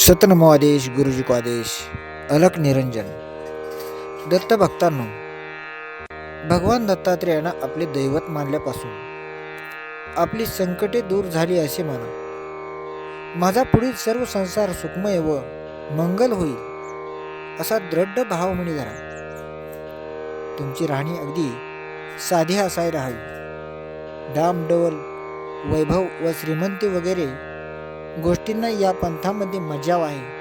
सतनमो आदेश गुरुजी को आदेश अलक निरंजन। दत्त भक्तांनो भगवान दत्तात्रेयांना आपले दैवत मानल्यापासून आपली संकटे दूर झाली असे माना. माझा पुढील सर्व संसार सुखमय व मंगल होईल असा दृढ भाव म्हणे धरा तुमची राहणी अगदी साधी असायला हवी. डामडवल वैभव व श्रीमंती वगैरे गोष्टींना या पंथामध्ये मजाव आहे.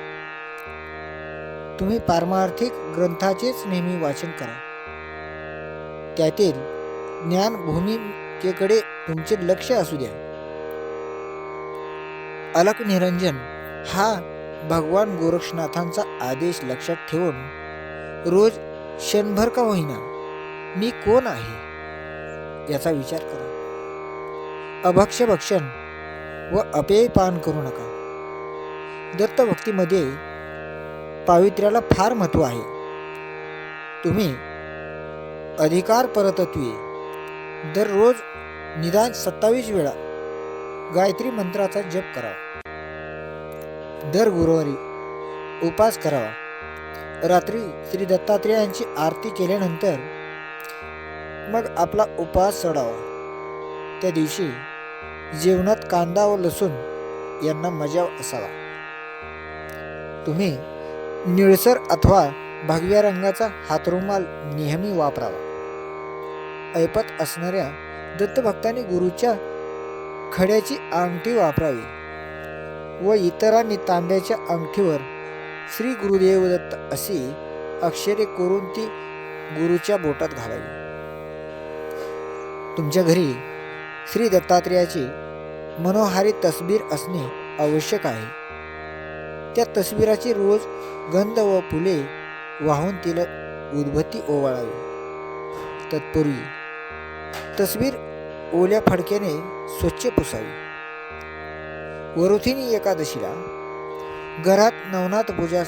तुम्ही पारमार्थिक ग्रंथाचेच नेहमी वाचन करा. त्यातील ज्ञान भूमिकेकडे तुमचे लक्ष असू द्या. अलक निरंजन हा भगवान गोरक्षनाथांचा आदेश लक्षात ठेवून रोज क्षणभर का होईना मी कोण आहे? याचा विचार करा. अभक्ष भक्षण व अपेय पान करू नका. दत्तभक्तीमध्ये पावित्र्याला फार महत्त्व आहे. तुम्ही अधिकार परतत्वे दररोज निदान सत्तावीस वेळा गायत्री मंत्राचा जप करावा. दर गुरुवारी उपास करावा. रात्री श्री दत्तात्रेयांची आरती केल्यानंतर मग आपला उपास सोडावा. त्या दिवशी जेवणात कांदा व लसूण यांना मजा असावा. तुम्ही निळसर अथवा भगव्या रंगाचा हातरुमाल नेहमी वापरावा. ऐपत असणाऱ्या दत्तभक्तांनी गुरुच्या खड्याची अंगठी वापरावी व इतरांनी तांब्याच्या अंगठीवर श्री गुरुदेव दत्त अशी अक्षरे करून ती गुरुच्या बोटात घालावी. तुमच्या घरी श्री दत्तात्रेयाची मनोहारी तस्बीर असणे आवश्यक आहे. त्या तस्बिराची रोज गंध व फुले वाहून तिला उद्बत्ती ओवाळावी. तत्पूर्वी तस्बीर ओल्या फडक्याने स्वच्छ पुसावी. वरुथिनी एकादशीला घरात नवनाथ पूजा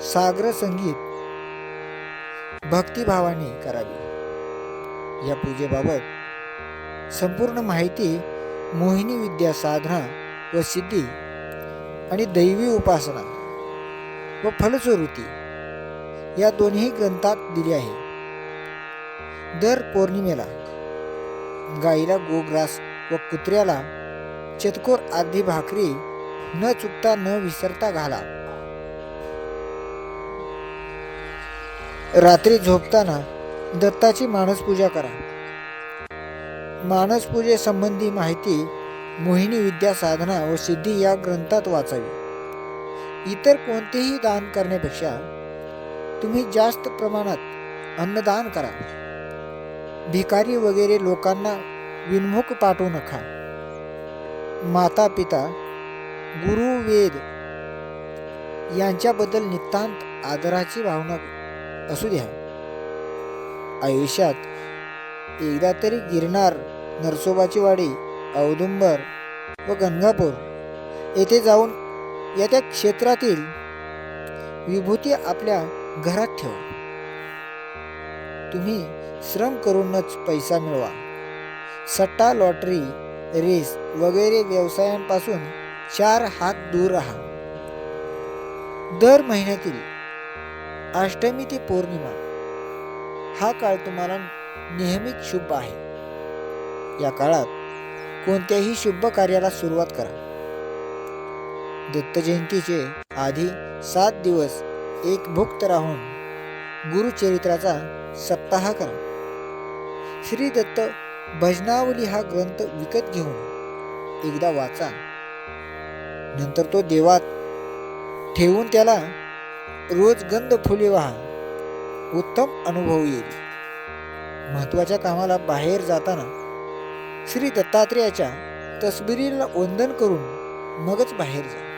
सागर संगीत भक्तिभावाने करावी. या पूजेबाबत संपूर्ण माहिती मोहिनी विद्या साधना व सिद्धी आणि दैवी उपासना व फलस्वरूती या दोन्ही ग्रंथात दिली आहे. दर पौर्णिमेला गाईला गोग्रास व कुत्र्याला चतकोर आधी भाकरी न चुकता न विसरता घाला. रात्री झोपताना दत्ताची मानसपूजा करा. मानसपूजेसंबंधी माहिती मोहिनी विद्या साधना व सिद्धी या ग्रंथात वाचावी. इतर कोणतेही दान करण्यापेक्षा तुम्ही जास्त प्रमाणात अन्नदान करा. भिकारी वगैरे लोकांना विनमुख पाठवू नका. माता पिता गुरु वेद यांच्याबद्दल नितांत आदराची भावना असू द्या. आयुष्यात एकदा तरी गिरनार नरसोबाची वाडी औदुंबर व गंगापूर येथे जाऊन या त्या क्षेत्रातील विभूती आपल्या घरात ठेवा. तुम्ही श्रम करूनच पैसा मिळवा. सट्टा लॉटरी रेस वगैरे व्यवसायांपासून चार हात दूर राहा. दर महिन्यातील अष्टमी ते पौर्णिमा हा काळ तुम्हाला नेहमीच शुभ आहे. या काळात कोणत्याही शुभ कार्याला सुरुवात करा. दत्त जयंतीचे आधी सात दिवस एक भुक्त राहून गुरुचरित्राचा सप्ताह करा. श्री दत्त भजनावली हा ग्रंथ विकत घेऊन एकदा वाचा. नंतर तो देवात ठेवून त्याला रोज गंध फुले वाहा. उत्तम अनुभव येईल. महत्त्वाच्या कामाला बाहेर जाताना श्री दत्तात्रेयाच्या तसबिरीला वंदन करून मगच बाहेर जा.